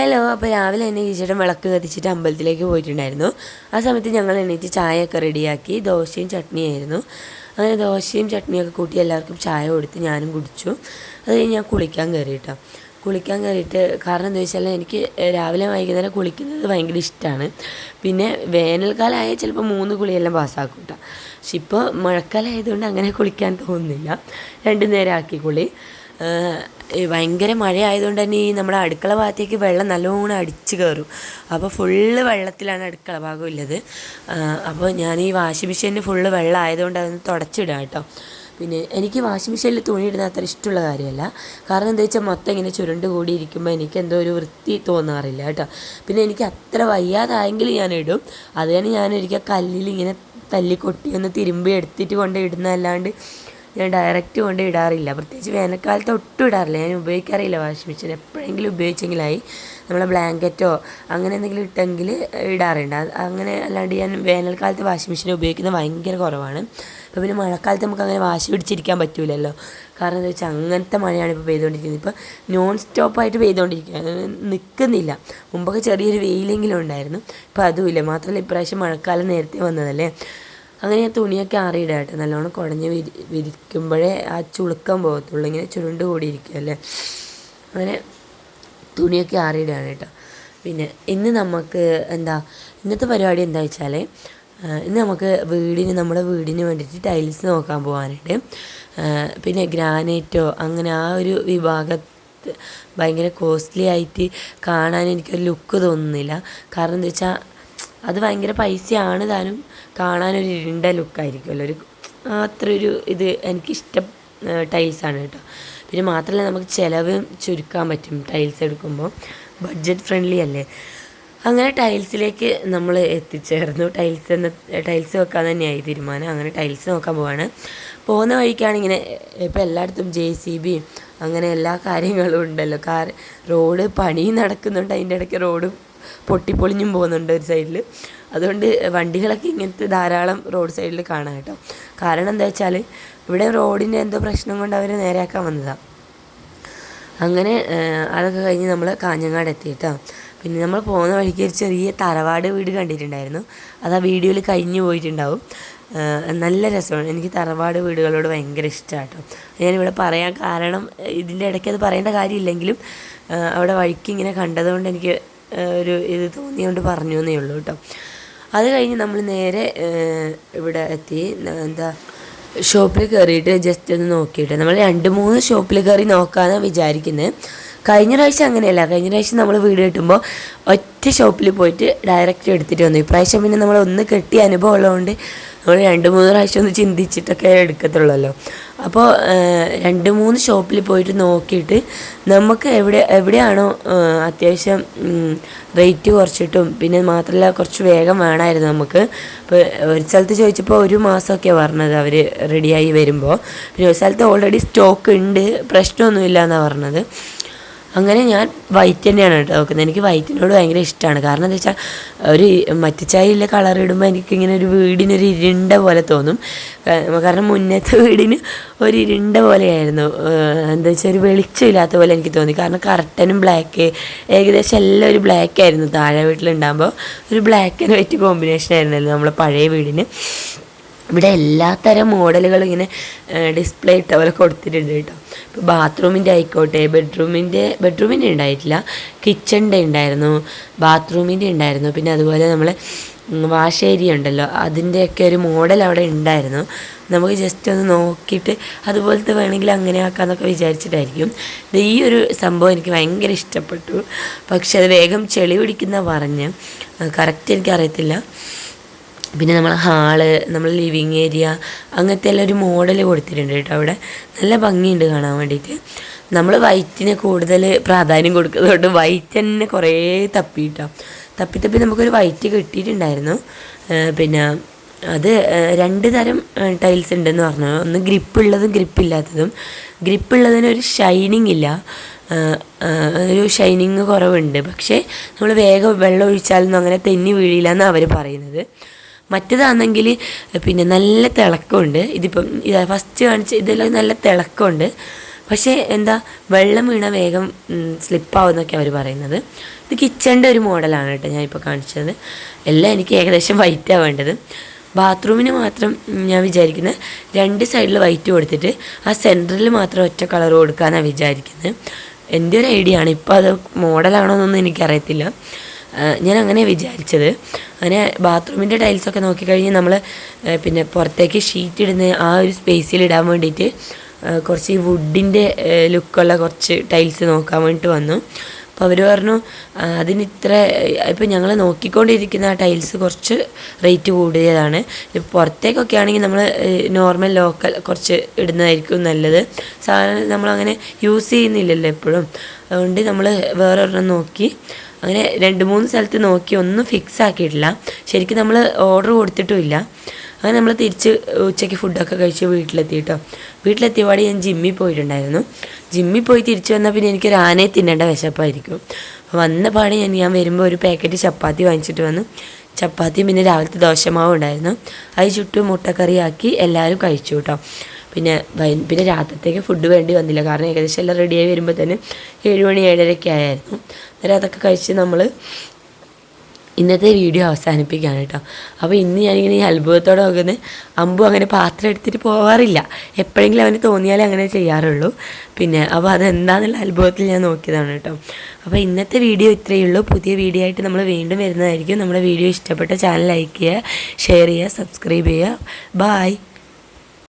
Hello അപ്പോൾ രാവിലെ തന്നെ ഈശ്വരൻ വിളക്ക് കത്തിച്ചിട്ട് അമ്പലത്തിലേക്ക് പോയിട്ടുണ്ടായിരുന്നു. ആ സമയത്ത് ഞങ്ങൾ എണീറ്റ് ചായയൊക്കെ റെഡിയാക്കി ദോശയും ചട്നിയായിരുന്നു. അങ്ങനെ ദോശയും ചട്നിയൊക്കെ കൂട്ടി എല്ലാവർക്കും ചായ കൊടുത്ത് ഞാനും കുടിച്ചു. അത് കഴിഞ്ഞ് ഞാൻ കുളിക്കാൻ കയറി കേട്ടോ കുളിക്കാൻ കയറിയിട്ട് കാരണം എന്താ വെച്ചാൽ എനിക്ക് രാവിലെ വൈകുന്നേരം കുളിക്കുന്നത് ഭയങ്കര ഇഷ്ടമാണ് പിന്നെ വേനൽക്കാലമായ ചിലപ്പോൾ മൂന്ന് കുളിയെല്ലാം പാസ്സാക്കും കേട്ടോ പക്ഷെ ഇപ്പോൾ മഴക്കാലമായതുകൊണ്ട് അങ്ങനെ കുളിക്കാൻ തോന്നുന്നില്ല. രണ്ടു നേരം ആക്കി കുളി. ഭയങ്കര മഴയായതുകൊണ്ട് തന്നെ ഈ നമ്മുടെ അടുക്കള ഭാഗത്തേക്ക് വെള്ളം നല്ലോണം അടിച്ചു കയറും. അപ്പോൾ ഫുള്ള് വെള്ളത്തിലാണ് അടുക്കള ഭാഗം ഉള്ളത്. അപ്പോൾ ഞാൻ ഈ വാഷിംഗ് മെഷീനിൽ ഫുള്ള് വെള്ളം ആയതുകൊണ്ട് അതൊന്ന് തുടച്ചിടാം കേട്ടോ. പിന്നെ എനിക്ക് വാഷിംഗ് മെഷീനിൽ തുണി ഇടുന്ന അത്ര ഇഷ്ടമുള്ള കാര്യമല്ല. കാരണം എന്താ വെച്ചാൽ മൊത്തം ഇങ്ങനെ ചുരുണ്ട് കൂടി ഇരിക്കുമ്പോൾ എനിക്ക് എന്തോ ഒരു വൃത്തി തോന്നാറില്ല കേട്ടോ. പിന്നെ എനിക്ക് അത്ര വയ്യാതായെങ്കിൽ ഞാൻ ഇടും. അത് തന്നെ ഞാൻ ഒരിക്കൽ കല്ലിൽ ഇങ്ങനെ തല്ലിക്കൊട്ടി ഒന്ന് തിരുമ്പി എടുത്തിട്ട് കൊണ്ട് ഇടുന്നതല്ലാണ്ട് ഞാൻ ഡയറക്റ്റ് കൊണ്ട് ഇടാറില്ല. പ്രത്യേകിച്ച് വേനൽക്കാലത്ത് ഒട്ടും ഇടാറില്ല. ഞാൻ ഉപയോഗിക്കാറില്ല വാഷിംഗ് മെഷീൻ. എപ്പോഴെങ്കിലും ഉപയോഗിച്ചെങ്കിലായി നമ്മളെ ബ്ലാങ്കറ്റോ അങ്ങനെ എന്തെങ്കിലും ഇട്ടെങ്കിൽ ഇടാറുണ്ട്. അങ്ങനെ അല്ലാണ്ട് ഞാൻ വേനൽക്കാലത്ത് വാഷിംഗ് മെഷീൻ ഉപയോഗിക്കുന്നത് ഭയങ്കര കുറവാണ്. അപ്പോൾ പിന്നെ മഴക്കാലത്ത് നമുക്ക് അങ്ങനെ വാശി പിടിച്ചിരിക്കാൻ പറ്റില്ലല്ലോ കാരണം എന്താ വെച്ചാൽ അങ്ങനത്തെ മഴയാണ് ഇപ്പോൾ പെയ്തുകൊണ്ടിരിക്കുന്നത്. ഇപ്പോൾ നോൺ സ്റ്റോപ്പായിട്ട് പെയ്തുകൊണ്ടിരിക്കുകയാണ് നിൽക്കുന്നില്ല. മുമ്പൊക്കെ ചെറിയൊരു വെയിലെങ്കിലും ഉണ്ടായിരുന്നു. ഇപ്പോൾ അതുമില്ല മാത്രമല്ല ഇപ്രാവശ്യം മഴക്കാലം നേരത്തെ വന്നതല്ലേ? അങ്ങനെ ഞാൻ തുണിയൊക്കെ ആറിയിടുക നല്ലോണം കുടഞ്ഞ് വിരി വിരിക്കുമ്പോഴേ ആ ചുളുക്കം പോകത്തുള്ളൂ. ഇങ്ങനെ ചുരുണ്ട് കൂടിയിരിക്കുമല്ലേ അങ്ങനെ തുണിയൊക്കെ ആറിയിടുകയാണ് കേട്ടോ. പിന്നെ ഇന്ന് നമുക്ക് എന്താ ഇന്നത്തെ പരിപാടി എന്താ വെച്ചാൽ ഇന്ന് നമുക്ക് വീടിന് നമ്മുടെ വീടിന് വേണ്ടിയിട്ട് ടൈൽസ് നോക്കാൻ പോകാനായിട്ട് പിന്നെ ഗ്രാനൈറ്റോ അങ്ങനെ ആ ഒരു വിഭാഗത്ത് ഭയങ്കര കോസ്റ്റ്ലി ആയിട്ട് കാണാൻ എനിക്കൊരു ലുക്ക് തോന്നുന്നില്ല. കാരണം എന്താ വെച്ചാൽ അത് ഭയങ്കര പൈസയാണ് താനും. കാണാനൊരു ഇരുണ്ട ലുക്കായിരിക്കുമല്ലോ ഒരു അത്ര ഒരു ഇത് എനിക്കിഷ്ടം ടൈൽസാണ് കേട്ടോ. പിന്നെ മാത്രമല്ല നമുക്ക് ചിലവ് ചുരുക്കാൻ പറ്റും ടൈൽസ് എടുക്കുമ്പോൾ ബഡ്ജറ്റ് ഫ്രണ്ട്ലി അല്ലേ? അങ്ങനെ ടൈൽസിലേക്ക് നമ്മൾ എത്തിച്ചേർന്നു. ടൈൽസ് എന്ന ടൈൽസ് വെക്കാൻ തന്നെയായി തീരുമാനം. അങ്ങനെ ടൈൽസ് നോക്കാൻ പോവാണ്. പോകുന്ന വഴിക്കാണ് ഇങ്ങനെ ഇപ്പോൾ എല്ലായിടത്തും ജെ സി ബി അങ്ങനെ എല്ലാ കാര്യങ്ങളും ഉണ്ടല്ലോ. കാർ റോഡ് പണി നടക്കുന്നുണ്ട്. അതിന്റെ ഇടയ്ക്ക് റോഡ് പൊട്ടിപ്പൊളിഞ്ഞും പോകുന്നുണ്ട് ഒരു സൈഡിൽ അതുകൊണ്ട് വണ്ടികളൊക്കെ ഇങ്ങനത്തെ ധാരാളം റോഡ് സൈഡിൽ കാണാം കേട്ടോ. കാരണം എന്താ വെച്ചാൽ ഇവിടെ റോഡിന്റെ എന്തോ പ്രശ്നം കൊണ്ട് അവർ നേരെയാക്കാൻ വന്നതാണ് അങ്ങനെ അതൊക്കെ കഴിഞ്ഞ് നമ്മൾ കാഞ്ഞങ്ങാട് എത്തി കേട്ടോ. പിന്നെ നമ്മൾ പോകുന്ന വഴിക്ക് ഒരു ചെറിയ തറവാട് വീട് കണ്ടിട്ടുണ്ടായിരുന്നു. അത് ആ വീഡിയോയിൽ കഴിഞ്ഞു പോയിട്ടുണ്ടാവും. നല്ല രസമാണ്. എനിക്ക് തറവാട് വീടുകളോട് ഭയങ്കര ഇഷ്ടമാണ് കേട്ടോ. ഞാനിവിടെ പറയാൻ കാരണം ഇതിന്റെ ഇടയ്ക്ക് അത് പറയേണ്ട കാര്യമില്ലെങ്കിലും അവിടെ വഴിക്ക് ഇങ്ങനെ കണ്ടതുകൊണ്ട് എനിക്ക് ഒരു ഇത് തോന്നിയുകൊണ്ട് പറഞ്ഞു എന്നേ ഉള്ളൂ കേട്ടോ. അത് കഴിഞ്ഞ് നമ്മൾ നേരെ ഇവിടെ എത്തി. എന്താ ഷോപ്പിൽ കയറിയിട്ട് ജസ്റ്റ് ഒന്ന് നോക്കിയിട്ട്. നമ്മൾ രണ്ട് മൂന്ന് ഷോപ്പിൽ കയറി നോക്കാമെന്നാണ് വിചാരിക്കുന്നത് കഴിഞ്ഞ പ്രാവശ്യം അങ്ങനെയല്ല. കഴിഞ്ഞ പ്രാവശ്യം നമ്മൾ വീട് കിട്ടുമ്പോൾ ഒറ്റ ഷോപ്പിൽ പോയിട്ട് ഡയറക്റ്റ് എടുത്തിട്ട് വന്നു. ഇപ്രാവശ്യം പിന്നെ നമ്മൾ ഒന്ന് കെട്ടിയ അനുഭവം ഉള്ളതുകൊണ്ട് നമ്മൾ രണ്ട് മൂന്ന് പ്രാവശ്യം ഒന്ന് ചിന്തിച്ചിട്ടൊക്കെ എടുക്കത്തുള്ളല്ലോ. അപ്പോൾ രണ്ട് മൂന്ന് ഷോപ്പിൽ പോയിട്ട് നോക്കിയിട്ട് നമുക്ക് എവിടെ എവിടെയാണോ അത്യാവശ്യം റേറ്റ് കുറച്ചിട്ടും പിന്നെ മാത്രമല്ല കുറച്ച് വേഗം വേണമായിരുന്നു നമുക്ക്. ഇപ്പോൾ ഒരു സ്ഥലത്ത് ചോദിച്ചപ്പോൾ ഒരു മാസമൊക്കെ പറഞ്ഞത് അവർ റെഡിയായി വരുമ്പോൾ പിന്നെ ഒരു സ്ഥലത്ത് ഓൾറെഡി സ്റ്റോക്ക് ഉണ്ട് പ്രശ്നമൊന്നുമില്ല എന്നാണ് പറഞ്ഞത്. അങ്ങനെ ഞാൻ വൈറ്റ് തന്നെയാണ് കേട്ടോ നോക്കുന്നത് എനിക്ക് വൈറ്റിനോട് ഭയങ്കര ഇഷ്ടമാണ് കാരണം എന്താ വെച്ചാൽ ഒരു മറ്റച്ചായിലെ കളർ ഇടുമ്പോൾ എനിക്കിങ്ങനെ ഒരു വീടിനൊരു ഇരുണ്ട പോലെ തോന്നും. കാരണം മുന്നത്തെ വീടിന് ഒരു ഇരുണ്ട പോലെയായിരുന്നു. എന്താ വെച്ചാൽ ഒരു വെളിച്ചമില്ലാത്ത പോലെ എനിക്ക് തോന്നി. കാരണം കർട്ടനും ബ്ലാക്ക് ഏകദേശം എല്ലാം ഒരു ബ്ലാക്ക് ആയിരുന്നു. താഴെ വീട്ടിലുണ്ടാകുമ്പോൾ ഒരു ബ്ലാക്ക് ആൻഡ് വൈറ്റ് കോമ്പിനേഷൻ ആയിരുന്നല്ലോ നമ്മളെ പഴയ വീടിന്. ഇവിടെ എല്ലാത്തരം മോഡലുകളും ഇങ്ങനെ ഡിസ്പ്ലേ ഇട്ട പോലെ കൊടുത്തിട്ടുണ്ട് കേട്ടോ. ഇപ്പോൾ ബാത്റൂമിന്റെ ആയിക്കോട്ടെ ബെഡ്റൂമിന്റെ ബെഡ്റൂമിന്റെ ഉണ്ടായിട്ടില്ല കിച്ചണിന്റെ ഉണ്ടായിരുന്നു ബാത്റൂമിന്റെ ഉണ്ടായിരുന്നു. പിന്നെ അതുപോലെ നമ്മൾ വാഷ് ഏരിയ ഉണ്ടല്ലോ അതിന്റെയൊക്കെ ഒരു മോഡൽ അവിടെ ഉണ്ടായിരുന്നു. നമുക്ക് ജസ്റ്റ് ഒന്ന് നോക്കിയിട്ട് അതുപോലത്തെ വേണമെങ്കിൽ അങ്ങനെ ആക്കാമെന്നൊക്കെ വിചാരിച്ചിട്ടായിരിക്കും. ഈ ഒരു സംഭവം എനിക്ക് ഭയങ്കര ഇഷ്ടപ്പെട്ടു. പക്ഷെ അത് വേഗം ചെളി പിടിക്കുന്ന പറഞ്ഞ് കറക്റ്റ് എനിക്കറിയത്തില്ല പിന്നെ നമ്മളെ ഹാൾ നമ്മൾ ലിവിങ് ഏരിയ അങ്ങനത്തെ എല്ലാം ഒരു മോഡൽ കൊടുത്തിട്ടുണ്ട് കേട്ടോ അവിടെ. നല്ല ഭംഗിയുണ്ട് കാണാൻ വേണ്ടിയിട്ട്. നമ്മൾ വൈറ്റിന് കൂടുതൽ പ്രാധാന്യം കൊടുക്കുന്നതുകൊണ്ട് വൈറ്റ് തന്നെ കുറേ തപ്പി കേട്ടോ. തപ്പി തപ്പി നമുക്കൊരു വൈറ്റ് കിട്ടിയിട്ടുണ്ടായിരുന്നു. പിന്നെ അത് രണ്ട് തരം ടൈൽസ് ഉണ്ടെന്ന് പറഞ്ഞു. ഒന്ന് ഗ്രിപ്പുള്ളതും ഗ്രിപ്പില്ലാത്തതും ഗ്രിപ്പുള്ളതിന് ഒരു ഷൈനിങ് ഇല്ല. ഒരു ഷൈനിങ് കുറവുണ്ട്. പക്ഷേ നമ്മൾ വേഗം വെള്ളം ഒഴിച്ചാലൊന്നും അങ്ങനെ തെന്നി വീഴില്ല എന്നാണ് അവർ പറയുന്നത്. മറ്റേതാണെങ്കിൽ പിന്നെ നല്ല തിളക്കമുണ്ട്. ഇതിപ്പം ഇതാ ഫസ്റ്റ് കാണിച്ച ഇതെല്ലാം നല്ല തിളക്കമുണ്ട്. പക്ഷേ എന്താ വെള്ളം വീണ വേഗം സ്ലിപ്പാവുന്നൊക്കെ അവർ പറയുന്നത്. ഇത് കിച്ചണിന്റെ ഒരു മോഡലാണ് കേട്ടോ ഞാൻ ഇപ്പോൾ കാണിച്ചത്. എല്ലാം എനിക്ക് ഏകദേശം വൈറ്റാണ് വേണ്ടത്. ബാത്റൂമിന് മാത്രം ഞാൻ വിചാരിക്കുന്നത് രണ്ട് സൈഡിൽ വൈറ്റ് കൊടുത്തിട്ട് ആ സെന്ററിൽ മാത്രം ഒറ്റ കളർ കൊടുക്കാനാണ് വിചാരിക്കുന്നത് എന്റെ ഒരു ഐഡിയ ആണ്. ഇപ്പോൾ അത് മോഡലാണോ എന്നൊന്നും എനിക്കറിയത്തില്ല. ഞാൻ അങ്ങനെ വിചാരിച്ചത്. അങ്ങനെ ബാത്റൂമിന്റെ ടൈൽസൊക്കെ നോക്കിക്കഴിഞ്ഞ് നമ്മൾ പിന്നെ പുറത്തേക്ക് ഷീറ്റ് ഇടുന്ന ആ ഒരു സ്പേസിൽ ഇടാൻ വേണ്ടിയിട്ട് കുറച്ച് ഈ വുഡിന്റെ ലുക്കുള്ള കുറച്ച് ടൈൽസ് നോക്കാൻ വേണ്ടിയിട്ട് വന്നു. അപ്പോൾ അവർ പറഞ്ഞു അതിന് ഇത്ര ഇപ്പം ഞങ്ങൾ നോക്കിക്കൊണ്ടിരിക്കുന്ന ആ ടൈൽസ് കുറച്ച് റേറ്റ് കൂടിയതാണ്. പുറത്തേക്കൊക്കെ ആണെങ്കിൽ നമ്മൾ നോർമൽ ലോക്കൽ കുറച്ച് ഇടുന്നതായിരിക്കും നല്ലത്. സാധനം നമ്മളങ്ങനെ യൂസ് ചെയ്യുന്നില്ലല്ലോ എപ്പോഴും. അതുകൊണ്ട് നമ്മൾ വേറെ ഒരെണ്ണം നോക്കി. അങ്ങനെ രണ്ട് മൂന്ന് സ്ഥലത്ത് നോക്കി ഒന്നും ഫിക്സ് ആക്കിയിട്ടില്ല. ശരിക്കും നമ്മൾ ഓർഡർ കൊടുത്തിട്ടുമില്ല. അങ്ങനെ നമ്മൾ തിരിച്ച് ഉച്ചയ്ക്ക് ഫുഡൊക്കെ കഴിച്ച് വീട്ടിലെത്തി കേട്ടോ വീട്ടിലെത്തിയപാട് ഞാൻ ജിമ്മിൽ പോയിട്ടുണ്ടായിരുന്നു. ജിമ്മിൽ പോയി തിരിച്ചു വന്നാൽ പിന്നെ എനിക്കൊരു ആനയെ തിന്നേണ്ട വിശപ്പായിരിക്കും. വന്ന പാടെ ഞാൻ ഞാൻ വരുമ്പോൾ ഒരു പാക്കറ്റ് ചപ്പാത്തി വാങ്ങിച്ചിട്ട് വന്നു. ചപ്പാത്തിയും പിന്നെ രാവിലത്തെ ദോശമാവും ഉണ്ടായിരുന്നു. അത് ചുട്ടും മുട്ടക്കറിയാക്കി എല്ലാവരും കഴിച്ചു കേട്ടോ. പിന്നെ പിന്നെ രാത്രിത്തേക്ക് ഫുഡ് വേണ്ടി വന്നില്ല. കാരണം ഏകദേശം എല്ലാം റെഡിയായി വരുമ്പോൾ തന്നെ ഏഴ് മണി ഏഴരയൊക്കെ ആയിരുന്നു അന്നേരം അതൊക്കെ കഴിച്ച് നമ്മൾ ഇന്നത്തെ വീഡിയോ അവസാനിപ്പിക്കുകയാണ് കേട്ടോ. അപ്പോൾ ഇന്ന് ഞാനിങ്ങനെ ഈ അത്ഭുതത്തോടെ നോക്കുന്നത് അമ്പു അങ്ങനെ പാത്രം എടുത്തിട്ട് പോകാറില്ല എപ്പോഴെങ്കിലും അവന് തോന്നിയാലേ അങ്ങനെ ചെയ്യാറുള്ളൂ. പിന്നെ അപ്പോൾ അതെന്താണെന്നുള്ള അത്ഭുതത്തിൽ ഞാൻ നോക്കിയതാണ് കേട്ടോ. അപ്പോൾ ഇന്നത്തെ വീഡിയോ ഇത്രയേ ഉള്ളൂ. പുതിയ വീഡിയോ ആയിട്ട് നമ്മൾ വീണ്ടും വരുന്നതായിരിക്കും. നമ്മുടെ വീഡിയോ ഇഷ്ടപ്പെട്ട ചാനൽ ലൈക്ക് ചെയ്യുക ഷെയർ ചെയ്യുക സബ്സ്ക്രൈബ് ചെയ്യുക. ബായ്